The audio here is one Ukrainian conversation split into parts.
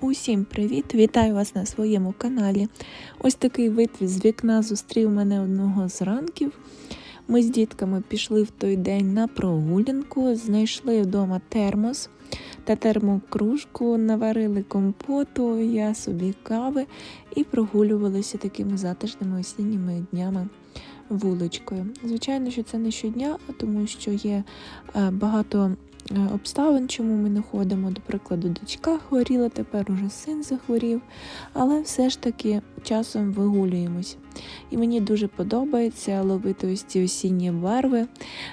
Усім привіт! Вітаю вас на своєму каналі. Ось такий вид з вікна зустрів мене одного з ранків. Ми з дітками пішли в той день на прогулянку, знайшли вдома термос та термокружку, наварили компоту, я собі кави і прогулювалися такими затишними осінніми днями вуличкою. Звичайно, що це не щодня, тому що є е, багато обставин, чому ми не ходимо. До прикладу, дочка хворіла, тепер уже син захворів, але все ж таки часом вигулюємось. І мені дуже подобається ловити ось ці осінні барви,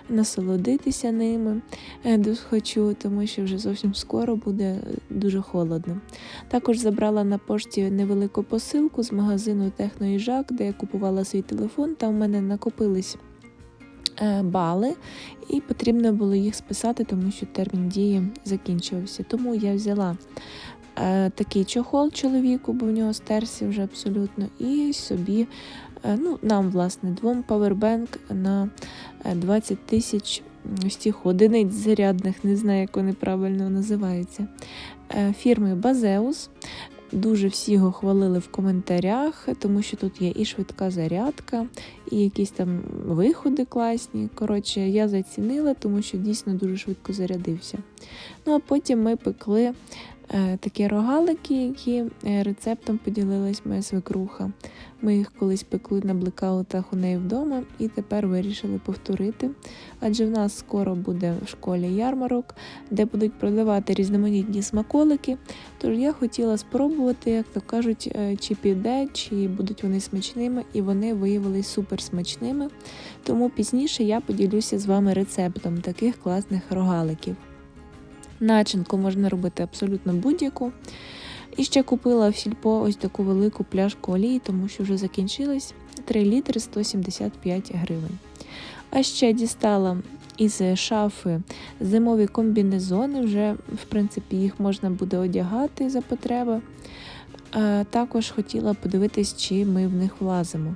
насолодитися ними е, хочу, тому що вже зовсім скоро буде дуже холодно. Також забрала на пошті невелику посилку з магазину Техноїжак, де я купувала свій телефон. Там в мене накопились е, бали, і потрібно було їх списати, тому що термін дії закінчився. Тому я взяла е, такий чохол чоловіку, бо в нього стерся вже абсолютно, і собі, е, ну, нам, власне, двом павербенк на е, 20 тисяч ось цих одиниць зарядних, не знаю, як вони правильно називаються. Е, Фірми Базеус. Дуже всі його хвалили в коментарях, тому що тут є і швидка зарядка, і якісь там виходи класні. Коротше, я зацінила, тому що дійсно дуже швидко зарядився. Ну а потім ми пекли такі рогалики, які е, рецептом поділилась моя свекруха. Ми їх колись пекли на блекаутах у неї вдома і тепер вирішили повторити. Адже в нас скоро буде в школі ярмарок, де будуть продавати різноманітні смаколики. Тож я хотіла спробувати, як то кажуть, е, чи піде, чи будуть вони смачними, і вони виявилися супер смачними. Тому пізніше я поділюся з вами рецептом таких класних рогаликів. Начинку можна робити абсолютно будь-яку. І ще купила в сільпо ось таку велику пляшку олії, тому що вже закінчились 3 літри 175 гривень. А ще дістала із шафи зимові комбінезони, вже, в принципі, їх можна буде одягати за потреби. Е, Також хотіла подивитись, чи ми в них влазимо.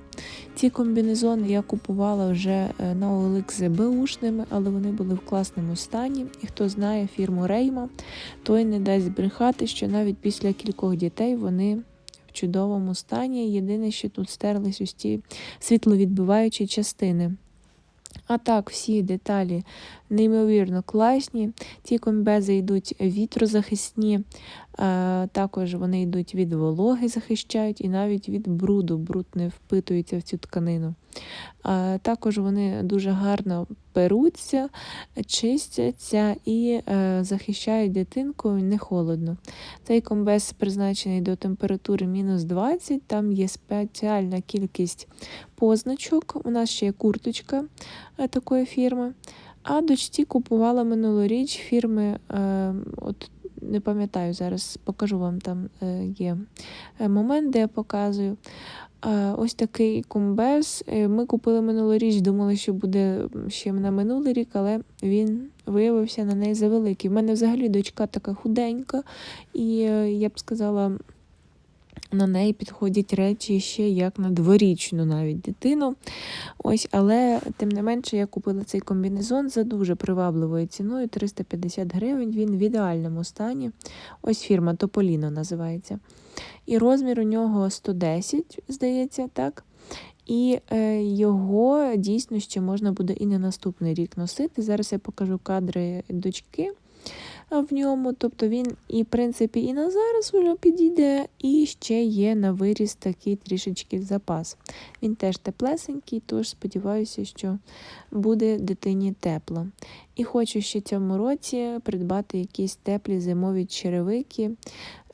Ці комбінезони я купувала вже е, на OLX беушними, але вони були в класному стані. І хто знає фірму Рейма, той не дасть брехати, що навіть після кількох дітей вони в чудовому стані. Єдине, що тут стерлись ось ті світловідбиваючі частини. А так, всі деталі неймовірно класні. Ті комбези йдуть вітрозахисні, також вони йдуть від вологи, захищають і навіть від бруду. Бруд не впитується в цю тканину. Е, Також вони дуже гарно перуться, чистяться і е, захищають дитинку не холодно. Цей комбез призначений до температури мінус 20, там є спеціальна кількість позначок. У нас ще є курточка е, такої фірми. А дочці купувала минулоріч фірми, е, от не пам'ятаю, зараз покажу вам там е, є е, момент, де я показую. Ось такий комбез. Е, Ми купили минулоріч, думали, що буде ще на минулий рік, але він виявився на неї завеликий. У мене взагалі дочка така худенька, і я б сказала. На неї підходять речі ще як на дворічну навіть дитину. Ось, Але тим не менше я купила цей комбінезон за дуже привабливою ціною 350 гривень. Він в ідеальному стані. Ось фірма Тополіно називається. І розмір у нього 110, здається, так. І е, його дійсно ще можна буде і на наступний рік носити. Зараз я покажу кадри дочки в ньому. Тобто він і, в принципі, і на зараз вже підійде, і ще є на виріс такий трішечки запас. Він теж теплесенький, тож сподіваюся, що буде дитині тепло. І хочу ще цьому році придбати якісь теплі зимові черевики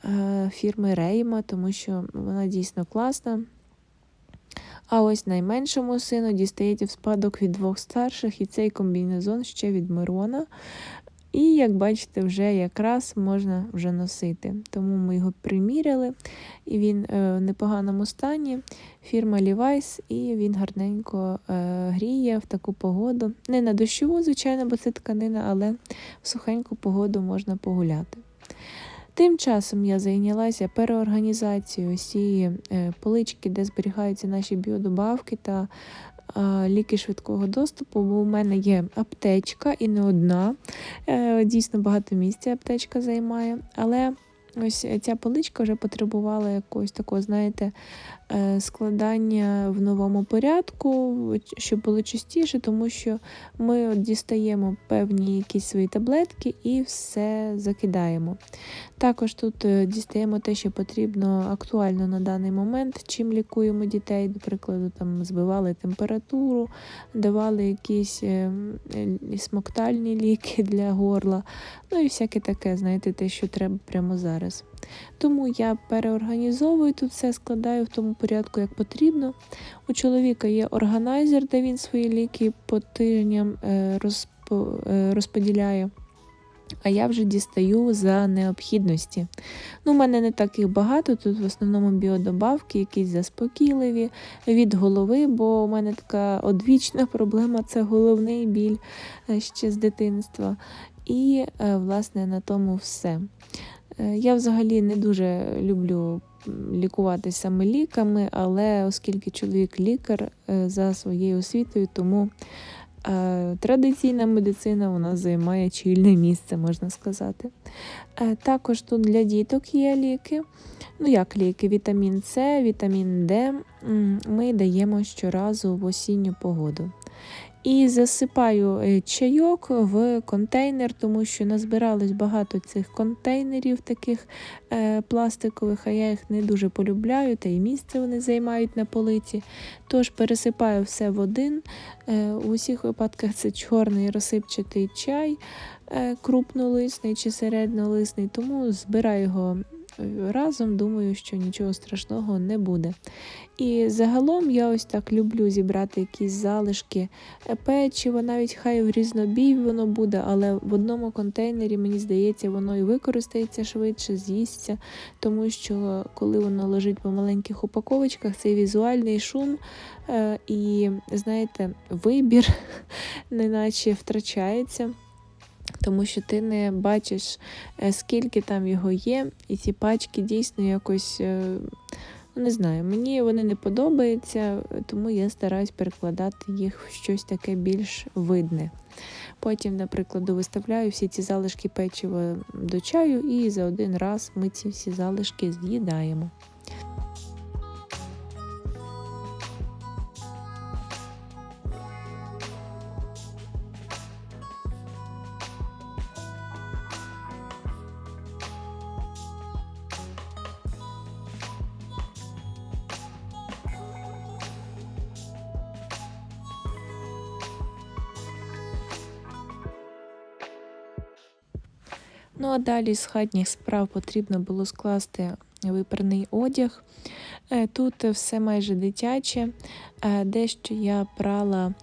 е, фірми Рейма, тому що вона дійсно класна. А ось найменшому сину дістається в спадок від двох старших, і цей комбінезон ще від Мирона. І, як бачите, вже якраз можна вже носити. Тому ми його приміряли, і він е, в непоганому стані. Фірма Levi's, і він гарненько е, гріє в таку погоду. Не на дощову, звичайно, бо це тканина, але в сухеньку погоду можна погуляти. Тим часом я зайнялася переорганізацією цієї е, полички, де зберігаються наші біодобавки та ліки швидкого доступу, бо у мене є аптечка і не одна. Е, Дійсно багато місця аптечка займає. Але ось ця поличка вже потребувала якогось такого, знаєте, е, складання в новому порядку, щоб було частіше, тому що ми дістаємо певні якісь свої таблетки і все закидаємо. Також тут е, дістаємо те, що потрібно актуально на даний момент, чим лікуємо дітей, до прикладу, там збивали температуру, давали якісь е, е, смоктальні ліки для горла, ну і всяке таке, знаєте, те, що треба прямо зараз. Тому я переорганізовую тут все, складаю в тому порядку, як потрібно. У чоловіка є органайзер, де він свої ліки по тижням розпо- розподіляє. А я вже дістаю за необхідності. Ну, У мене не так їх багато, тут в основному біодобавки, якісь заспокійливі від голови, бо у мене така одвічна проблема це головний біль е, ще з дитинства. І, е, власне, на тому все. Е, Я взагалі не дуже люблю лікуватися саме ліками, але оскільки чоловік лікар за своєю освітою, тому традиційна медицина вона займає чільне місце, можна сказати. Е, Також тут для діток є ліки. Ну, як ліки, вітамін С, вітамін Д ми даємо щоразу в осінню погоду. І засипаю е, чайок в контейнер, тому що назбиралось багато цих контейнерів таких е, пластикових, а я їх не дуже полюбляю, та й місце вони займають на полиці. Тож пересипаю все в один. Е, у всіх випадках це чорний розсипчатий чай, е, крупнолисний чи середньолисний, тому збираю його разом, думаю, що нічого страшного не буде. І загалом я ось так люблю зібрати якісь залишки е, печива, навіть хай в різнобій воно буде, але в одному контейнері, мені здається, воно і використається швидше, з'їсться, тому що коли воно лежить по маленьких упаковочках, цей візуальний шум е, і, знаєте, вибір неначе втрачається. Тому що ти не бачиш, е, скільки там його є, і ці пачки дійсно якось, е, ну не знаю, мені вони не подобаються, тому я стараюсь перекладати їх в щось таке більш видне. Потім, наприклад, виставляю всі ці залишки печива до чаю, і за один раз ми ці всі залишки з'їдаємо. Ну а далі з хатніх справ потрібно було скласти випарний одяг. Е, Тут все майже дитяче, Е, дещо я прала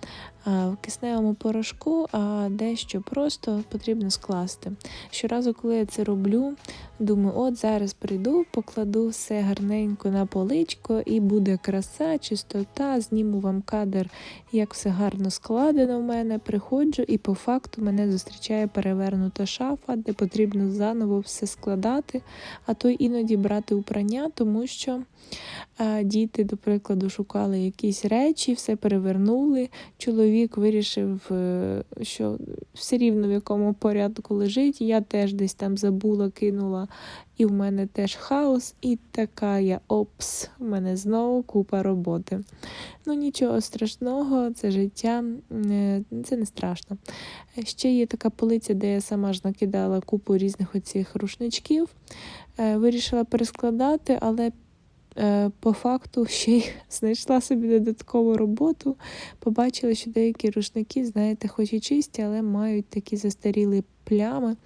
в кисневому порошку, а дещо просто потрібно скласти. Щоразу, коли я це роблю, думаю, от зараз прийду, покладу все гарненько на поличко, і буде краса, чистота, зніму вам кадр, як все гарно складено в мене. Приходжу, і по факту мене зустрічає перевернута шафа, де потрібно заново все складати, а то іноді брати упрання, тому що е, діти, до прикладу, шукали якісь речі, все перевернули. Чоловік вирішив, е, що все рівно в якому порядку лежить. Я теж десь там забула, кинула, і в мене теж хаос. І така я опс, в мене знову купа роботи. Ну нічого страшного, це життя, е, це не страшно. Ще є така полиця, де я сама ж накидала купу різних оцих рушничків. Е, Вирішила перескладати, але по факту ще й знайшла собі додаткову роботу. Побачила, що деякі рушники, знаєте, хоч і чисті, але мають такі застарілі плями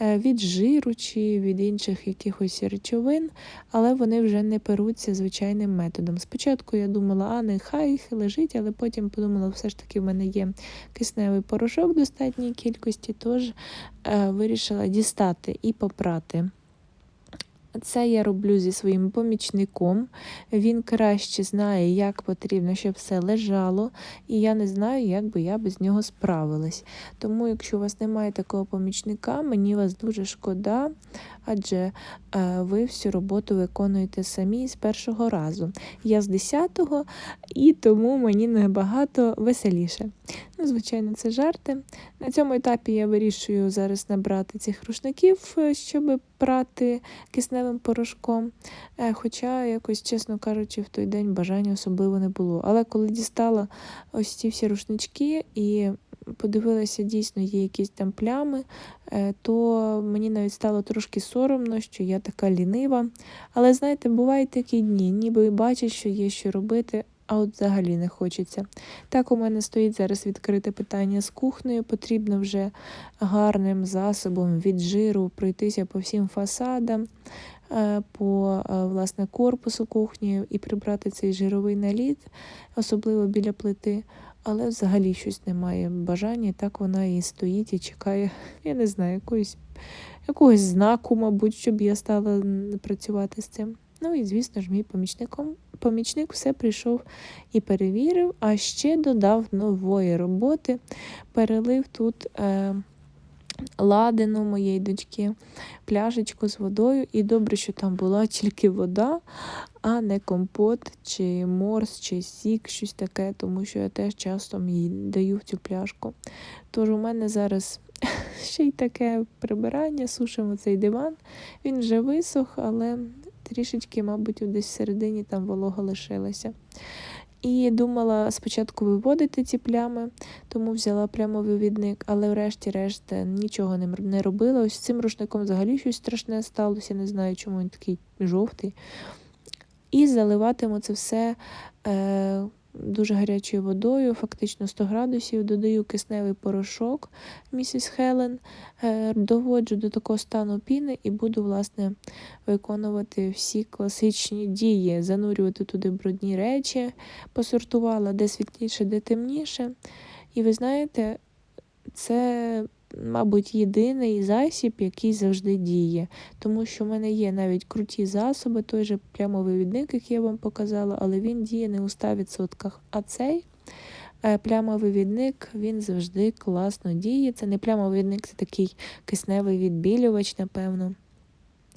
е, від жиру чи від інших якихось речовин, але вони вже не перуться звичайним методом. Спочатку я думала, а нехай їх лежить, але потім подумала, все ж таки в мене є кисневий порошок в достатній кількості, тож е, вирішила дістати і попрати. Це я роблю зі своїм помічником. Він краще знає, як потрібно, щоб все лежало, і я не знаю, як би я без нього справилась. Тому, якщо у вас немає такого помічника, мені вас дуже шкода, адже е, ви всю роботу виконуєте самі з першого разу. Я з 10-го, і тому мені набагато веселіше. Ну, звичайно, це жарти. На цьому етапі я вирішую зараз набрати цих рушників, е, щоб прати кисневим порошком. Е, Хоча, якось, чесно кажучи, в той день бажання особливо не було. Але коли дістала ось ці всі рушнички і подивилася, дійсно є якісь там плями, е, то мені навіть стало трошки соромно, що я така лінива. Але знаєте, бувають такі дні, ніби бачать, що є що робити. А от взагалі не хочеться. Так у мене стоїть зараз відкрите питання з кухнею. Потрібно вже гарним засобом від жиру пройтися по всім фасадам, е, по е, власне корпусу кухні і прибрати цей жировий наліт, особливо біля плити. Але взагалі щось немає бажання, так вона і стоїть і чекає, я не знаю, якоїсь, якогось знаку, мабуть, щоб я стала працювати з цим. Ну і, звісно ж, мій помічником, помічник все прийшов і перевірив, а ще додав нової роботи, перелив тут е, ладину моєї дочки, пляшечку з водою. І добре, що там була тільки вода, а не компот, чи морс, чи сік, щось таке, тому що я теж часто їй даю в цю пляшку. Тож у мене зараз ще й таке прибирання, сушимо цей диван. Він вже висох, але трішечки, мабуть, десь всередині там волога лишилася. І думала спочатку виводити ці плями, тому взяла прямо вивідник, але врешті-решт нічого не, робила. Ось цим рушником взагалі щось страшне сталося, не знаю, чому він такий жовтий. І заливатиму це все е, дуже гарячою водою, фактично 100 градусів. Додаю кисневий порошок місіс Хелен, е, доводжу до такого стану піни і буду, власне, виконувати всі класичні дії, занурювати туди брудні речі, посортувала де світліше, де темніше. І ви знаєте, це, мабуть, єдиний засіб, який завжди діє. Тому що в мене є навіть круті засоби, той же плямовий відник, який я вам показала, але він діє не у 100%. А цей е, плямовий відник він завжди класно діє. Це не плямовий це такий кисневий відбілювач, напевно.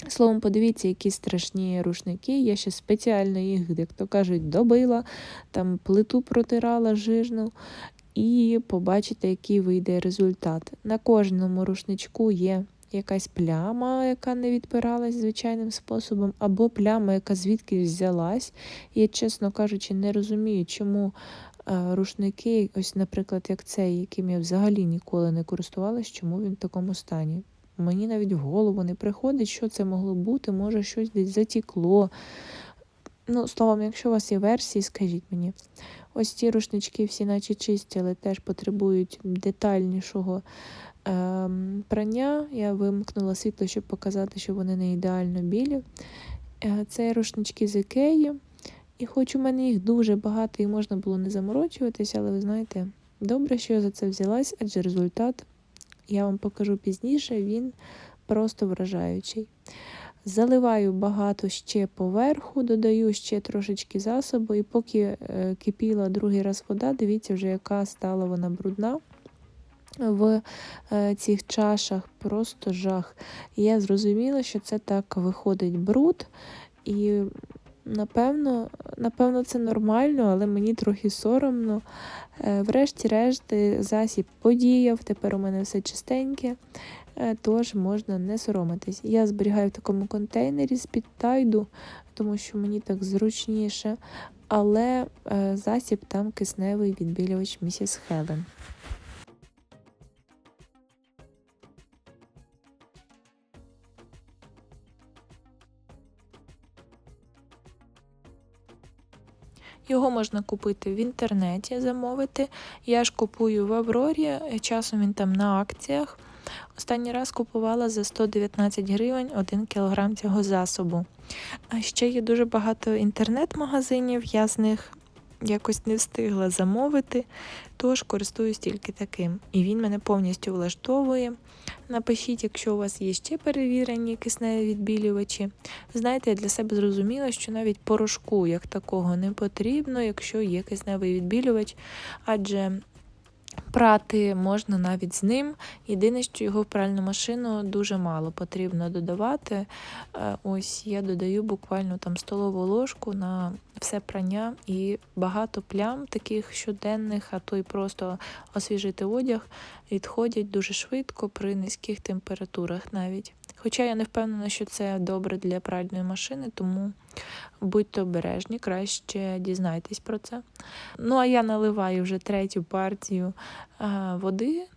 Словом, подивіться, які страшні рушники. Я ще спеціально їх, як то кажуть, добила, там плиту протирала жирну, і побачите, який вийде результат. На кожному рушничку є якась пляма, яка не відпиралась звичайним способом, або пляма, яка звідки взялась. Я, чесно кажучи, не розумію, чому е, рушники, ось, наприклад, як цей, яким я взагалі ніколи не користувалась, чому він в такому стані. Мені навіть в голову не приходить, що це могло бути, може щось десь затікло. Ну, словом, якщо у вас є версії, скажіть мені. Ось ці рушнички всі наче чисті, але теж потребують детальнішого ем, прання. Я вимкнула світло, щоб показати, що вони не ідеально білі. Е, Це рушнички з Ікеї. І хоч у мене їх дуже багато і можна було не заморочуватися, але ви знаєте, добре, що я за це взялась, адже результат я вам покажу пізніше, він просто вражаючий. Заливаю багато ще поверху, додаю ще трошечки засобу, і поки е, кипіла другий раз вода, дивіться вже, яка стала вона брудна. В е, цих чашах просто жах. І я зрозуміла, що це так виходить бруд, і напевно, напевно, це нормально, але мені трохи соромно. Е, Врешті-решт, засіб подіяв, тепер у мене все чистеньке, тож можна не соромитись. Я зберігаю в такому контейнері з-під тайду, тому що мені так зручніше, але е, засіб там кисневий відбілювач місіс Хелен. Його можна купити в інтернеті, замовити. Я ж купую в Аврорі, е, часом він там на акціях. Останній раз купувала за 119 гривень 1 кг цього засобу. А ще є дуже багато інтернет-магазинів, я з них якось не встигла замовити, тож користуюсь тільки таким. І він мене повністю влаштовує. Напишіть, якщо у вас є ще перевірені кисневі відбілювачі. Знаєте, я для себе зрозуміла, що навіть порошку як такого не потрібно, якщо є кисневий відбілювач, адже Прати можна навіть з ним. Єдине, що його в пральну машину дуже мало потрібно додавати. Е, Ось я додаю буквально там столову ложку на все прання і багато плям таких щоденних, а то й просто освіжити одяг, відходять дуже швидко при низьких температурах навіть. Хоча я не впевнена, що це добре для пральної машини, тому будьте обережні, краще дізнайтесь про це. Ну, а я наливаю вже третю партію води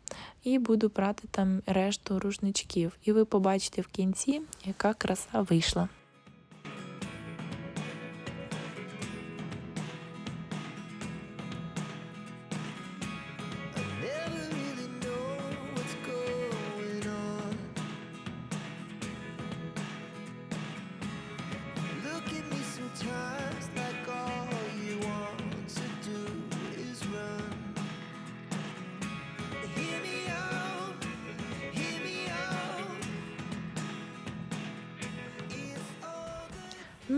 і буду прати там решту рушничків. І ви побачите в кінці, яка краса вийшла.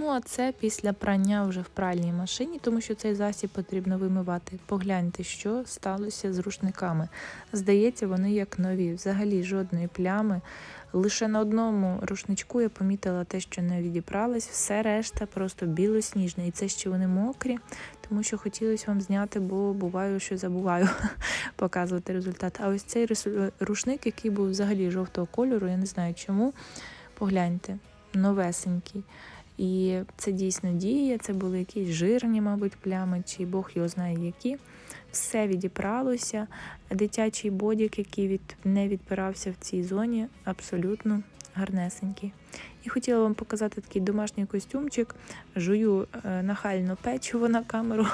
Ну, а це після прання вже в пральній машині, тому що цей засіб потрібно вимивати. Погляньте, що сталося з рушниками. Здається, вони як нові, взагалі жодної плями. Лише на одному рушничку я помітила те, що не відібралось, все решта просто білосніжне. І це ще вони мокрі, тому що хотілося вам зняти, бо буваю, що забуваю показувати результат. А ось цей рушник, який був взагалі жовтого кольору, я не знаю чому. Погляньте, новесенький. І це дійсно діє, це були якісь жирні, мабуть, плями, чи Бог його знає які. Все відібралося. Дитячий бодік, який від, не відпирався в цій зоні, абсолютно гарнесенький. І хотіла вам показати такий домашній костюмчик. Жую е, нахально печиво на камеру.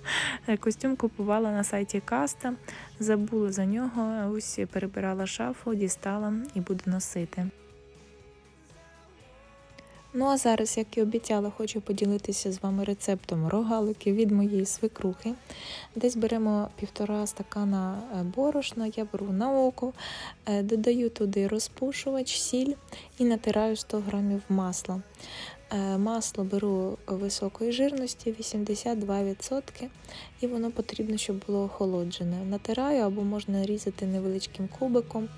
Костюм купувала на сайті Каста, забула за нього, ось перебирала шафу, дістала і буду носити. Ну а зараз, як і обіцяла, хочу поділитися з вами рецептом рогалики від моєї свекрухи. Десь беремо півтора стакана е, борошна, я беру на око, е, додаю туди розпушувач, сіль і натираю 100 грамів масла. Е, Масло беру високої жирності 82%, і воно потрібно, щоб було охолоджене. Натираю або можна різати невеличким кубиком,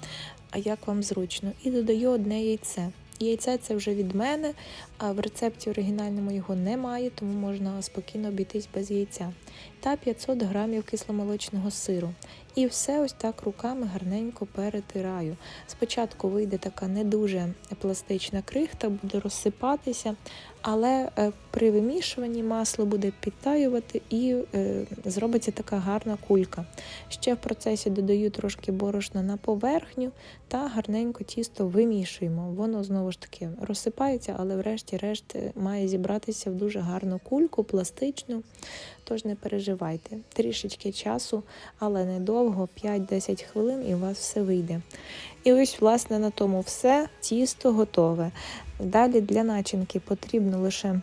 як вам зручно. І додаю одне яйце. Яйце це вже від мене, а в рецепті оригінальному його немає, тому можна спокійно обійтись без яйця. Та 500 грамів кисломолочного сиру. І все ось так руками гарненько перетираю. Спочатку вийде така не дуже пластична крихта, буде розсипатися, але е, при вимішуванні масло буде підтаювати і е, зробиться така гарна кулька. Ще в процесі додаю трошки борошна на поверхню та гарненько тісто вимішуємо. Воно знову ж таки розсипається, але врешті-решт е, має зібратися в дуже гарну кульку, пластичну. Тож не переживайте. Трішечки часу, але недовго, 5-10 хвилин, і у вас все вийде. І ось, власне, на тому все, тісто готове. Далі для начинки потрібно лише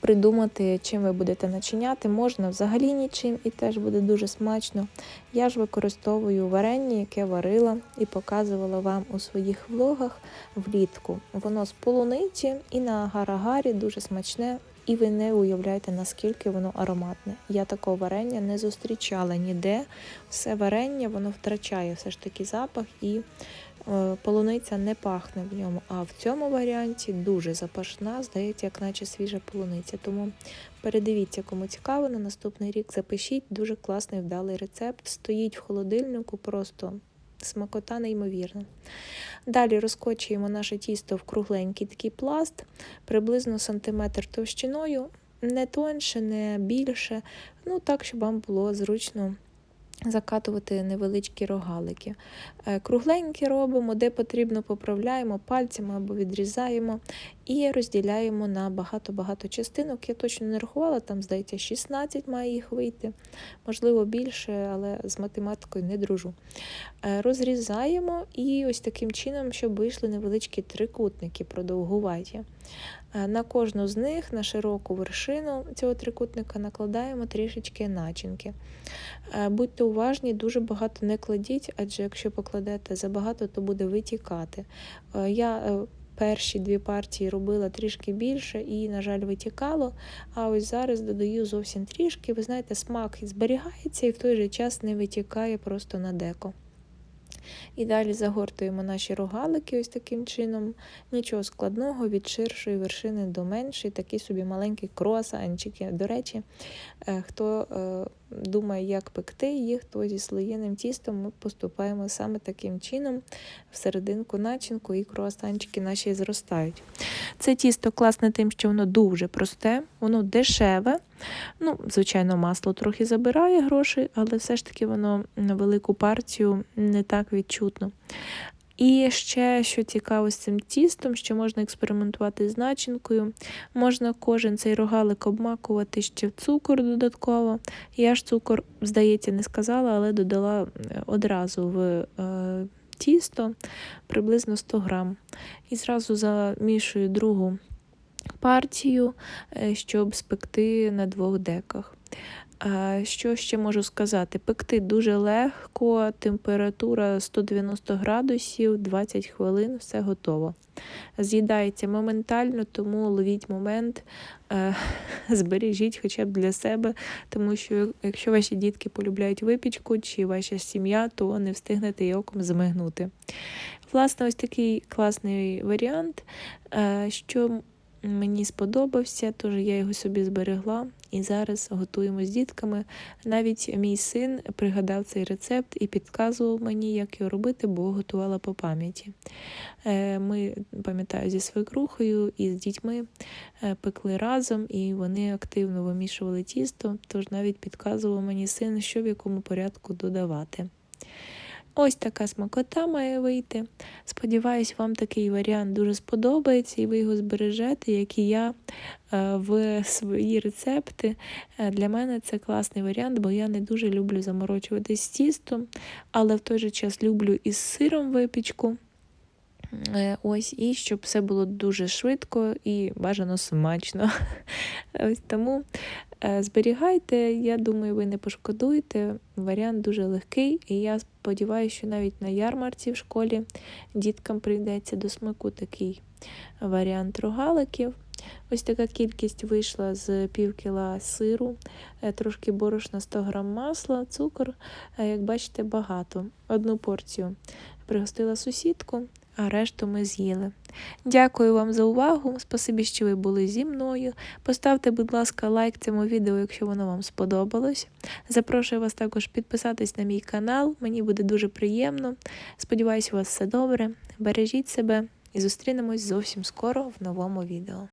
придумати, чим ви будете начиняти. Можна взагалі нічим і теж буде дуже смачно. Я ж використовую варення, яке варила і показувала вам у своїх влогах влітку. Воно з полуниці і на агарі дуже смачне. І ви не уявляєте, наскільки воно ароматне. Я такого варення не зустрічала ніде. Все варення воно втрачає все ж таки запах і е, полуниця не пахне в ньому. А в цьому варіанті дуже запашна, здається, як наче свіжа полуниця. Тому передивіться, кому цікаво, на наступний рік запишіть. Дуже класний вдалий рецепт. Стоїть в холодильнику, просто смакота неймовірна. Далі розкочуємо наше тісто в кругленький такий пласт, приблизно сантиметр товщиною, не тонше, не більше, ну так, щоб вам було зручно закатувати невеличкі рогалики. Е, Кругленькі робимо, де потрібно, поправляємо пальцями або відрізаємо і розділяємо на багато-багато частинок. Я точно не рахувала, там, здається, 16 має їх вийти, можливо, більше, але з математикою не дружу. Е, Розрізаємо і ось таким чином, щоб вийшли невеличкі трикутники продовгуваті. Е, На кожну з них, на широку вершину цього трикутника, накладаємо трішечки начинки. Е, Будьте уважні, дуже багато не кладіть, адже якщо покладете забагато, то буде витікати. Е, Я перші дві партії робила трішки більше і, на жаль, витікало. А ось зараз додаю зовсім трішки. Ви знаєте, смак зберігається і в той же час не витікає просто на деко. І далі загортуємо наші рогалики ось таким чином. Нічого складного від ширшої вершини до меншої, такі собі маленькі круасанчики. До речі, е, хто е, думає, як пекти їх, то зі слоєним тістом ми поступаємо саме таким чином в серединку начинку і круасанчики наші зростають. Це тісто класне тим, що воно дуже просте, воно дешеве. Ну, звичайно, масло трохи забирає грошей, але все ж таки воно на велику партію не так відчутно. І ще, що цікаво з цим тістом, що можна експериментувати з начинкою. Можна кожен цей рогалик обмакувати ще в цукор додатково. Я ж цукор, здається, не сказала, але додала е, одразу в е, тісто приблизно 100 грам. І зразу замішую другу партію, е, щоб спекти на двох деках. Що ще можу сказати? Пекти дуже легко, температура 190 градусів, 20 хвилин, все готово. З'їдається моментально, тому ловіть момент, е, збережіть хоча б для себе, тому що якщо ваші дітки полюбляють випічку чи ваша сім'я, то не встигнете й оком змигнути. Власне, ось такий класний варіант, е, що мені сподобався, тож я його собі зберегла і зараз готуємо з дітками. Навіть мій син пригадав цей рецепт і підказував мені, як його робити, бо готувала по пам'яті. Е, Ми, пам'ятаю, зі свекрухою і з дітьми е, пекли разом, і вони активно вимішували тісто, тож навіть підказував мені син, що в якому порядку додавати. Ось така смакота має вийти. Сподіваюсь, вам такий варіант дуже сподобається, і ви його збережете, як і я е, в свої рецепти. Е, Для мене це класний варіант, бо я не дуже люблю заморочуватись з тістом, але в той же час люблю із сиром випічку. Е, Ось, і щоб все було дуже швидко і бажано смачно. Ось тому зберігайте, я думаю, ви не пошкодуєте. Варіант дуже легкий, і я сподіваюся, що навіть на ярмарці в школі діткам прийдеться до смаку такий варіант рогаликів. Ось така кількість вийшла з пів кіла сиру, е, трошки борошна 100 грам масла, цукор, е, як бачите, багато. Одну порцію пригостила сусідку, а решту ми з'їли. Дякую вам за увагу. Спасибі, що ви були зі мною. Поставте, будь ласка, лайк цьому відео, якщо воно вам сподобалось. Запрошую вас також підписатись на мій канал. Мені буде дуже приємно. Сподіваюсь, у вас все добре. Бережіть себе і зустрінемось зовсім скоро в новому відео.